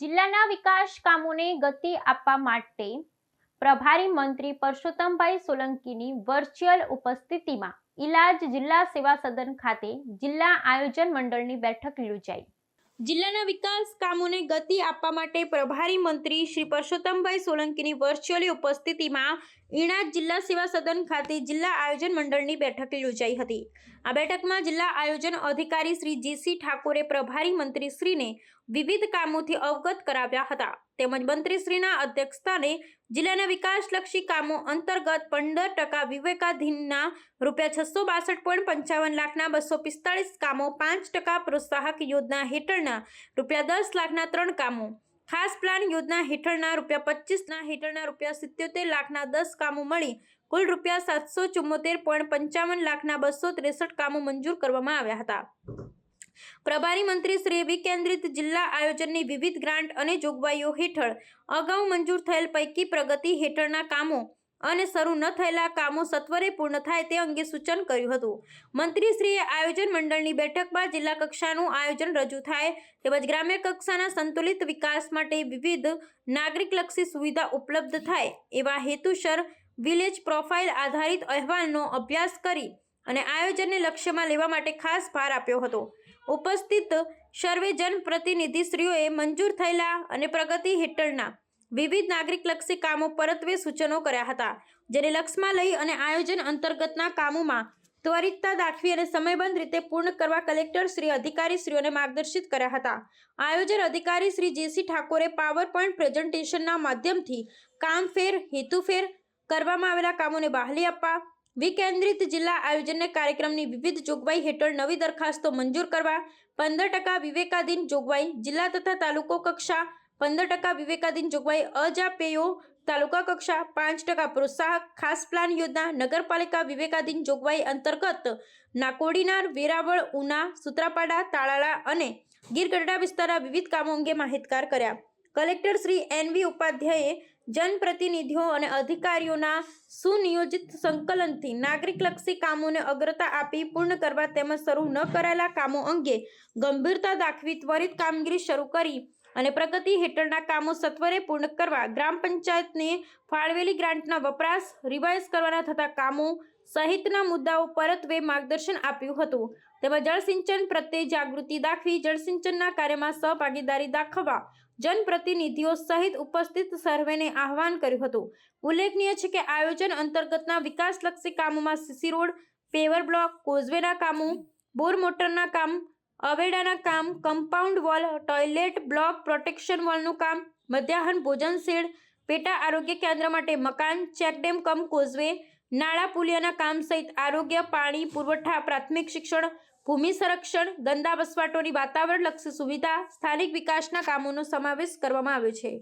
જિલ્લાના વિકાસ કામોને ગતિ આપવા માટે પ્રભારી મંત્રી પરસોત્તમભાઈ સોલંકીની વર્ચ્યુઅલ ઉપસ્થિતિમાં ઇલાજ જિલ્લા સેવા સદન ખાતે જિલ્લા આયોજન મંડળની બેઠક યોજાઈ. જિલ્લાના વિકાસ કામોને ગતિ આપવા માટે પ્રભારી મંત્રી શ્રી પરસોત્તમભાઈ સોલંકીની વર્ચ્યુઅલી ઉપસ્થિતિમાં ઈણાજ જિલ્લા સેવા સદન ખાતે જિલ્લા આયોજન મંડળની બેઠક યોજાઈ હતી. આ બેઠકમાં જિલ્લા આયોજન અધિકારી શ્રી જીસી ઠાકોરે પ્રભારી મંત્રી શ્રીને વિવિધ કામોથી અવગત કરાવ્યા હતા. તેમજ મંત્રીશ્રીના અધ્યક્ષસ્થાને જિલ્લાના વિકાસલક્ષી કામો અંતર્ગત પંદર ટકા વિવેકાધીનના રૂપિયા છસો બાસઠ પોઈન્ટ પંચાવન લાખના બસો પિસ્તાળીસ કામો પાંચ ટકા પ્રોત્સાહક યોજના હેઠળના રૂપિયા દસ લાખના ત્રણ કામો ખાસ પ્લાન યોજના હેઠળના રૂપિયા પચીસના હેઠળના રૂપિયા સિત્યોતેર લાખના દસ કામો મળી. કુલ રૂપિયા સાતસો ચુમ્મોતેર પોઈન્ટ પંચાવન લાખના બસો ત્રેસઠ કામો મંજૂર કરવામાં આવ્યા હતા. પ્રભારી મંત્રી શ્રી વિકેન્દ્રિત જિલ્લા આયોજનની વિવિધ ગ્રાન્ટ અને જોગવાઈઓ હેઠળ અગાઉ મંજૂર થયેલ પૈકી પ્રગતિ હેઠળના કામો અને શરૂ ન થયેલા કામો સત્વરે પૂર્ણ થાય તે અંગે સૂચન કર્યું હતું. મંત્રીશ્રીએ આયોજન મંડળની બેઠકમાં જિલ્લા કક્ષાનું આયોજન રજૂ થાય તેમજ ગ્રામ્ય કક્ષાના સંતુલિત વિકાસ માટે વિવિધ નાગરિકલક્ષી સુવિધા ઉપલબ્ધ થાય એવા હેતુસર વિલેજ પ્રોફાઇલ આધારિત અહેવાલનો અભ્યાસ કરી અને આયોજનને લક્ષ્યમાં લેવા માટે ખાસ ભાર આપ્યો હતો. ઉપસ્થિત સર્વે જનપ્રતિનિધિશ્રીઓએ મંજૂર થયેલા અને પ્રગતિ હેઠળના વિવિધ નાગરિકલક્ષી કામો પરત્વે સૂચનો કર્યા હતા, જેને લક્ષમાં લઈ અને આયોજન અંતર્ગતના કામોમાં ત્વરિતતા દાખવી અને સમયબંધ રીતે પૂર્ણ કરવા કલેક્ટર શ્રી, અધિકારીશ્રીઓને માર્ગદર્શિત કર્યા હતા. આયોજન અધિકારી શ્રી જેસી ઠાકોરે પાવર પોઈન્ટ પ્રેઝન્ટેશનના માધ્યમથી કામફેર હેતુફેર કરવામાં આવેલા કામોને બહાલી આપવા, વિકેન્દ્રિત જિલ્લા આયોજનને કાર્યક્રમની વિવિધ જોગવાઈ હેઠળ નવી દરખાસ્તો મંજૂર કરવા, પંદર ટકા વિવેકાધીન જોગવાઈ જિલ્લા તથા તાલુકો કક્ષા પંદર ટકા વિવેકાધીન જોગવાઈ અજાપેયો તાલુકા કક્ષા, પાંચ ટકા પ્રોત્સાહક ખાસ પ્લાન યોજના, નગરપાલિકા વિવેકાધીન જોગવાઈ અંતર્ગત નાકોડીનાર વેરાવળ, ઉના, સુત્રાપાડા, તાળાળા અને ગીરગઢડા વિસ્તારના વિવિધ કામો અંગે માહિતગાર કર્યા. કલેક્ટર શ્રી એન વી ઉપાધ્યાયે જનપ્રતિનિધિઓ અને અધિકારીઓના સુનિયોજિત સંકલનથી નાગરિકલક્ષી કામોને અગ્રતા આપી પૂર્ણ કરવા તેમજ શરૂ ન કરાયેલા કામો અંગે ગંભીરતા દાખવી, ત્વરિત કામગીરી શરૂ કરી અને પ્રગતિ હેઠળના કામો સત્વરે પૂર્ણ કરવા ગ્રામ પંચાયતને ફાળવેલી ગ્રાન્ટના વપરાશ, રિવાઇઝ કરવાના થતા કામો સહિતના મુદ્દાઓ પરત્વે માર્ગદર્શન આપ્યું હતું. તેમજ જળસિંચન પ્રત્યે જાગૃતિ દાખવી જળસિંચનના કાર્યમાં સહભાગીદારી દાખવવા, જનપ્રતિનિધિઓ સહિત ઉપસ્થિત સર્વેને આહવાન કર્યું હતું. ઉલ્લેખનીય છે કે આયોજન અંતર્ગતના વિકાસલક્ષી કામોમાં સીસી રોડ, પેવર બ્લોક, કોઝવેના કામો, બોર મોટરના કામ અવેડાના કામ compound wall toilet block protection વોલનું કામ, મધ્યાહન ભોજન શેડ, પેટા આરોગ્ય કેન્દ્ર માટે મકાન ચેકડેમ કમ કોઝવે નાળા પુલિયાના કામ સહિત આરોગ્ય, પાણી, પુરવઠા, પ્રાથમિક શિક્ષણ, ભૂમિ સંરક્ષણ ગંદા વસવાટોની વાતાવરણલક્ષી સુવિધા, સ્થાનિક વિકાસના કામોનો સમાવેશ કરવામાં આવ્યો છે.